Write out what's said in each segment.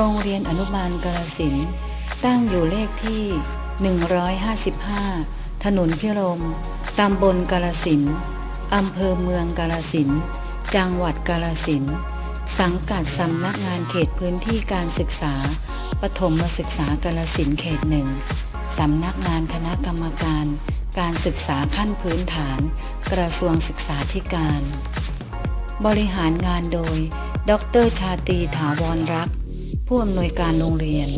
โรงเรียนอนุบาลกาลสินตั้งอยู่เลขที่ 155 ถนนพิรม ตำบลกาลสินอำเภอเมืองกาลสินจังหวัดกาลสินสังกัดสำนักงานเขตพื้นที่การศึกษา ปฐมศึกษากาลสินเขตหนึ่งสำนักงานคณะกรรมการ การศึกษาขั้นพื้นฐาน กระทรวงศึกษาธิการ บริหารงานโดย ดรชาตีถาวรรักษ์ ผู้อำนวยการโรงเรียน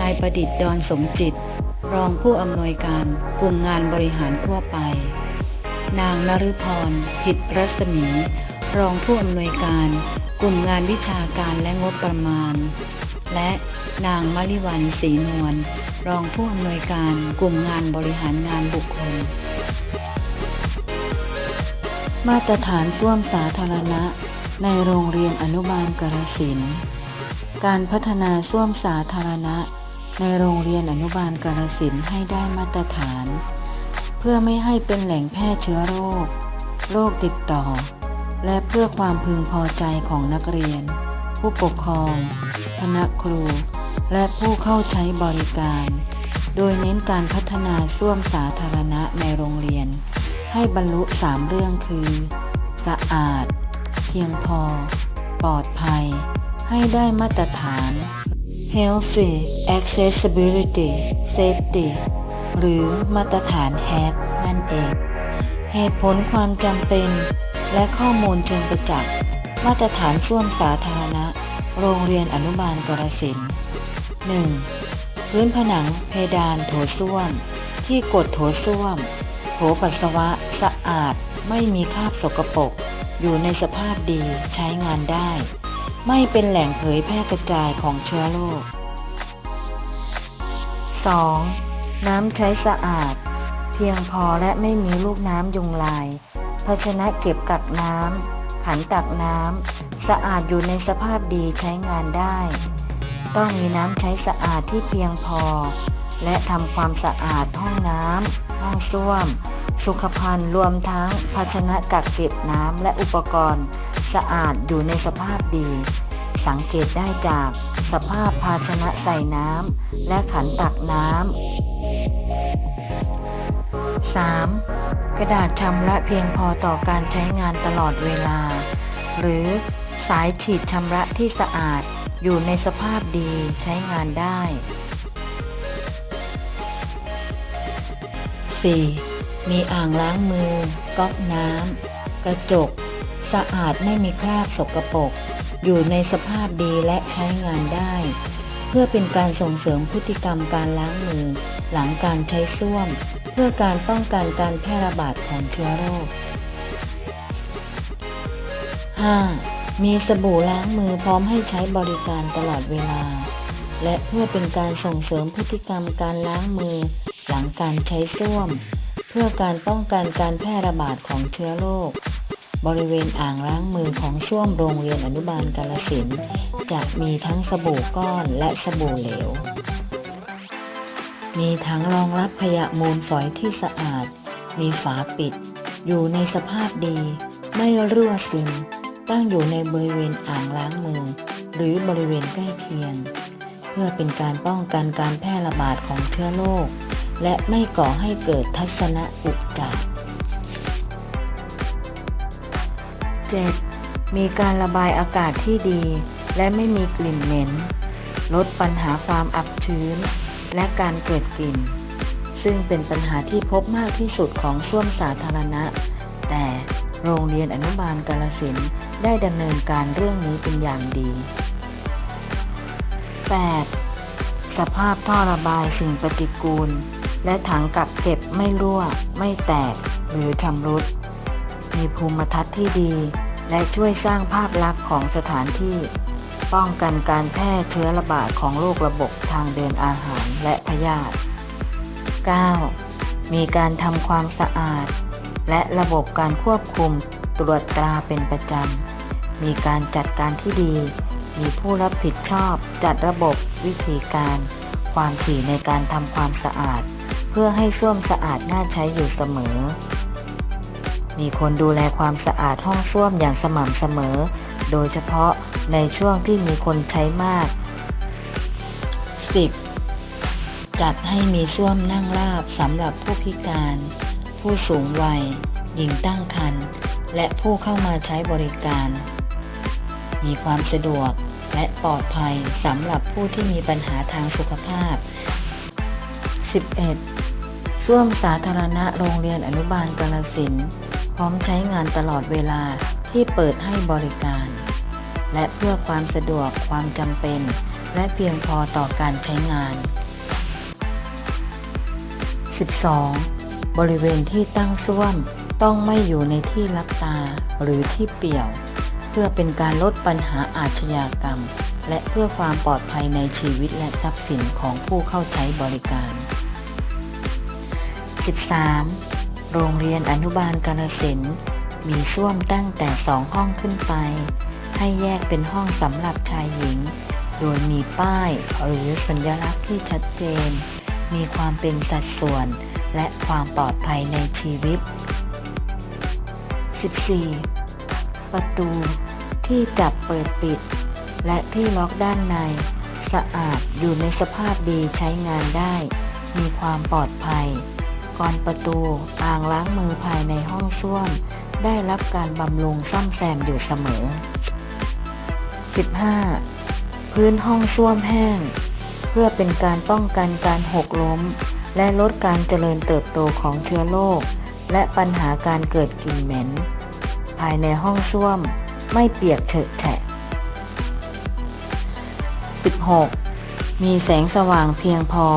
นายประดิษฐ์ดอนสมจิต รองผู้อำนวยการกลุ่มงานบริหารทั่วไป นางนฤพรผิดรัศมี รองผู้อำนวยการ กลุ่มงานวิชาการและงบประมาณ และนางมลิวันศรีนวลรองผู้อำนวยการกลุ่มงานบริหารงานบุคคล มาตรฐานส้วมสาธารณะ ในโรงเรียนอนุบาลกระสิน การพัฒนาส้วมสาธารณะ ในโรงเรียนอนุบาลกาลสินให้ได้มาตรฐาน เพื่อไม่ให้เป็นแหล่งแพร่เชื้อโรค โรคติดต่อ และเพื่อความพึงพอใจของนักเรียน ผู้ปกครอง คณะครู และผู้เข้าใช้บริการ โดยเน้นการพัฒนาส้วมสาธารณะในโรงเรียน ให้บรรลุ3เรื่องคือ สะอาด เพียงพอ ปลอดภัย ให้ได้มาตรฐาน Healthy Accessibility Safety หรือมาตรฐาน HACC นั่นเอง เหตุผลความจำเป็น และข้อมูลเชิงประจักษ์มาตรฐานส้วมสาธารณะ โรงเรียนอนุบาลกรสิน 1. พื้นผนังเพดานโถส้วม ที่กดโถส้วม โถปัสสาวะสะอาดไม่มีคราบสกปรกอยู่ในสภาพดีใช้งานได้ ไม่เป็นแหล่งเผยแพร่กระจายของเชื้อโรค 2. น้ำใช้สะอาด เพียงพอและไม่มีลูกน้ำยุงลาย ภาชนะเก็บกักน้ำขันตักน้ำสะอาดอยู่ในสภาพดีใช้งานได้ ต้องมีน้ำใช้สะอาดที่เพียงพอ และทำความสะอาดห้องน้ำห้องส้วม สุขภัณฑ์รวมทั้งภาชนะกักเก็บน้ำและอุปกรณ์ สะอาดอยู่ในสภาพดี สังเกตได้จากสภาพภาชนะใส่น้ำและขันตักน้ำ 3. กระดาษชำระเพียงพอต่อการใช้งานตลอดเวลา หรือสายฉีดชำระที่สะอาดอยู่ในสภาพดีใช้งานได้ 4. มีอ่างล้างมือ ก๊อกน้ำ กระจก สะอาดไม่มีคราบสกปรกอยู่ในสภาพดีและใช้งานได้ เพื่อเป็นการส่งเสริมพฤติกรรมการล้างมือ หลังการใช้ส้วม เพื่อการป้องกันการแพร่ระบาดของเชื้อโรค 5. มีสบู่ล้างมือพร้อมให้ใช้บริการตลอดเวลา และเพื่อเป็นการส่งเสริมพฤติกรรมการล้างมือ หลังการใช้ส้วม เพื่อการป้องกันการแพร่ระบาดของเชื้อโรค บริเวณอ่างล้างมือของส้วมโรงเรียนอนุบาลกาลสินจะมีทั้งสบู่ก้อนและสบู่เหลว มีถังรองรับขยะมูลฝอยที่สะอาด มีฝาปิด อยู่ในสภาพดี ไม่รั่วซึม ตั้งอยู่ในบริเวณอ่างล้างมือ หรือบริเวณใกล้เคียง เพื่อเป็นการป้องกันการแพร่ระบาดของเชื้อโรคและไม่ก่อให้เกิดทัศนอุจจา 7. มีการระบายอากาศที่ดี และไม่มีกลิ่นเหม็น ลดปัญหาความอับชื้น และการเกิดกลิ่น ซึ่งเป็นปัญหาที่พบมากที่สุดของส้วมสาธารณะ แต่โรงเรียนอนุบาลกาลสินได้ดำเนินการเรื่องนี้เป็นอย่างดี 8. สภาพท่อระบายสิ่งปฏิกูล และถังกักเก็บไม่รั่ว ไม่แตก หรือชำรุด มีภูมิทัศน์ที่ดี และช่วยสร้างภาพลักษณ์ของสถานที่ ป้องกันการแพร่เชื้อระบาดของโรคระบบทางเดินอาหารและพยาธิ 9. มีการทำความสะอาด และระบบการควบคุมตรวจตราเป็นประจำ มีการจัดการที่ดี มีผู้รับผิดชอบ จัดระบบวิธีการ ความถี่ในการทำความสะอาด เพื่อให้ส้วมสะอาดน่าใช้อยู่เสมอ มีคนดูแลความสะอาดห้องส้วมอย่างสม่ำเสมอ โดยเฉพาะในช่วงที่มีคนใช้มาก 10. จัดให้มีส้วมนั่งราบสำหรับผู้พิการ ผู้สูงวัย หญิงตั้งครรภ์และผู้เข้ามาใช้บริการ มีความสะดวกและปลอดภัยสำหรับผู้ที่มีปัญหาทางสุขภาพ 11. ส้วมสาธารณะโรงเรียนอนุบาลกาลสินธุ์ พร้อมใช้งานตลอดเวลาที่เปิดให้บริการ และเพื่อความสะดวกความจำเป็น และเพียงพอต่อการใช้งาน 12. บริเวณที่ตั้งส้วมต้องไม่อยู่ในที่รับตาหรือที่เปี่ยว เพื่อเป็นการลดปัญหาอาชญากรรม และเพื่อความปลอดภัยในชีวิตและทรัพย์สินของผู้เข้าใช้บริการ 13. โรงเรียนอนุบาลกาลสินมีส้วมตั้งแต่สองห้องขึ้นไป ให้แยกเป็นห้องสำหรับชายหญิง โดยมีป้ายหรือสัญลักษณ์ที่ชัดเจน มีความเป็นสัดส่วน และความปลอดภัยในชีวิต 14. ประตู ที่จับเปิดปิด และที่ล็อกด้านใน สะอาดอยู่ในสภาพดีใช้งานได้ มีความปลอดภัย ก่อนประตู อ่างล้างมือภายในห้องส้วม ได้รับการบำรุงซ่อมแซมอยู่เสมอ 15. พื้นห้องส้วมแห้ง เพื่อเป็นการป้องกันการหกล้ม และลดการเจริญเติบโตของเชื้อโรคและปัญหาการเกิดกลิ่นเหม็น ภายในห้องส้วมไม่เปียกเฉอะแฉะ 16. มีแสงสว่างเพียงพอ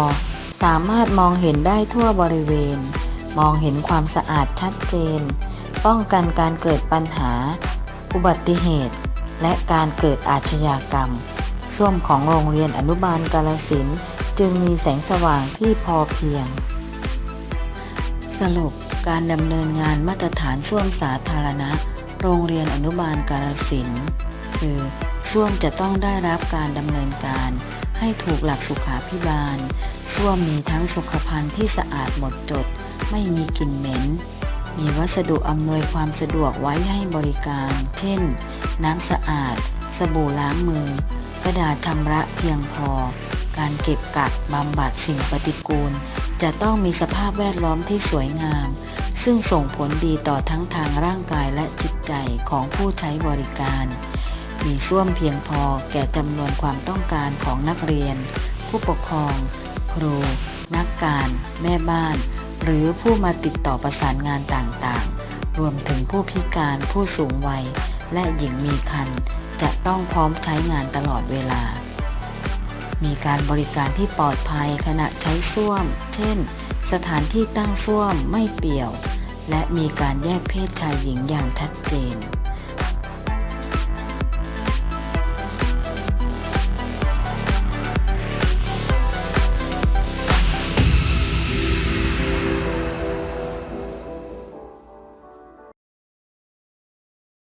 สามารถมองเห็นได้ทั่วบริเวณ มองเห็นความสะอาดชัดเจน ป้องกันการเกิดปัญหา อุบัติเหตุ และการเกิดอาชญากรรมส้วมของโรงเรียนอนุบาลกาลสินจึงมีแสงสว่างที่พอเพียง สรุปการดำเนินงานมาตรฐานส้วมสาธารณะ โรงเรียนอนุบาลกาลสินคือส้วมจะต้องได้รับการดำเนินการ ให้ถูกหลักสุขาพิบาลส้วมมีทั้งสุขภัณฑ์ที่สะอาดหมดจด ไม่มีกลิ่นเหม็น มีวัสดุอำนวยความสะดวกไว้ให้บริการ เช่น น้ำสะอาด สบู่ล้างมือ กระดาษชำระเพียงพอ การเก็บกักบำบัดสิ่งปฏิกูล จะต้องมีสภาพแวดล้อมที่สวยงาม ซึ่งส่งผลดีต่อทั้งทางร่างกายและจิตใจของผู้ใช้บริการ มีส้วมเพียงพอแก่จำนวนความต้องการของนักเรียน ผู้ปกครอง ครู นักการ แม่บ้าน หรือผู้มาติดต่อประสานงานต่างๆ รวมถึงผู้พิการผู้สูงวัย และหญิงมีครรภ์จะต้องพร้อมใช้งานตลอดเวลา มีการบริการที่ปลอดภัยขณะใช้ส้วม เช่น สถานที่ตั้งส้วมไม่เปี่ยว และมีการแยกเพศชายหญิงอย่างชัดเจน